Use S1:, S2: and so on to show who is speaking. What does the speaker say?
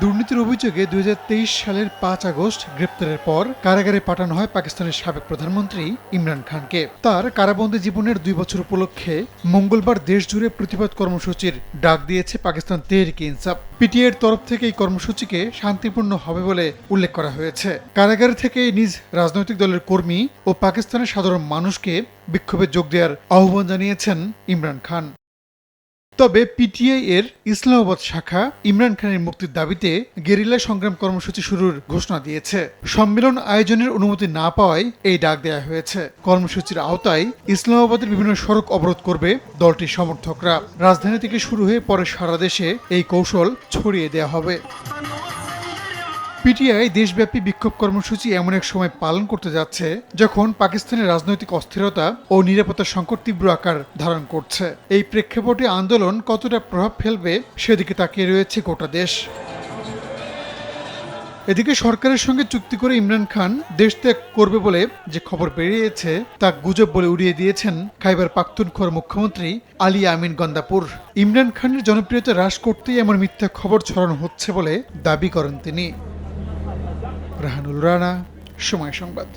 S1: দুর্নীতির অভিযোগে দুই হাজার তেইশ সালের পাঁচ আগস্ট গ্রেপ্তারের পর কারাগারে পাঠানো হয় পাকিস্তানের সাবেক প্রধানমন্ত্রী ইমরান খানকে। তার কারাবন্দী জীবনের দুই বছর উপলক্ষে মঙ্গলবার দেশ জুড়ে প্রতিবাদ কর্মসূচির ডাক দিয়েছে পাকিস্তান তেহরিক ইনসাফ। পিটিএর তরফ থেকে এই কর্মসূচিকে শান্তিপূর্ণ হবে বলে উল্লেখ করা হয়েছে। কারাগার থেকে নিজ রাজনৈতিক দলের কর্মী ও পাকিস্তানের সাধারণ মানুষকে বিক্ষোভে যোগ দেওয়ার আহ্বান জানিয়েছেন ইমরান খান। তবে পিটিআই এর ইসলামাবাদ শাখা ইমরান খানের মুক্তির দাবিতে গেরিলা সংগ্রাম কর্মসূচি শুরুর ঘোষণা দিয়েছে। সম্মেলন আয়োজনের অনুমতি না পাওয়ায় এই ডাক দেয়া হয়েছে। কর্মসূচির আওতায় ইসলামাবাদের বিভিন্ন সড়ক অবরোধ করবে দলটির সমর্থকরা। রাজধানী থেকে শুরু হয়ে পরে সারা দেশে এই কৌশল ছড়িয়ে দেওয়া হবে। পিটিআই দেশব্যাপী বিক্ষোভ কর্মসূচি এমন এক সময় পালন করতে যাচ্ছে, যখন পাকিস্তানের রাজনৈতিক অস্থিরতা ও নিরাপত্তা সংকট তীব্র আকার ধারণ করছে। এই প্রেক্ষাপটে আন্দোলন কতটা প্রভাব ফেলবে, সেদিকে তাকিয়ে রয়েছে গোটা দেশ। এদিকে সরকারের সঙ্গে চুক্তি করে ইমরান খান দেশ ত্যাগ করবে বলে যে খবর বেরিয়েছে, তা গুজব বলে উড়িয়ে দিয়েছেন খাইবার পাখতুনখোর মুখ্যমন্ত্রী আলী আমিন গন্দাপুর। ইমরান খানের জনপ্রিয়তা হ্রাস করতেই এমন মিথ্যা খবর ছড়ানো হচ্ছে বলে দাবি করেন তিনি। রাহানুল রানা সময় সংবাদ।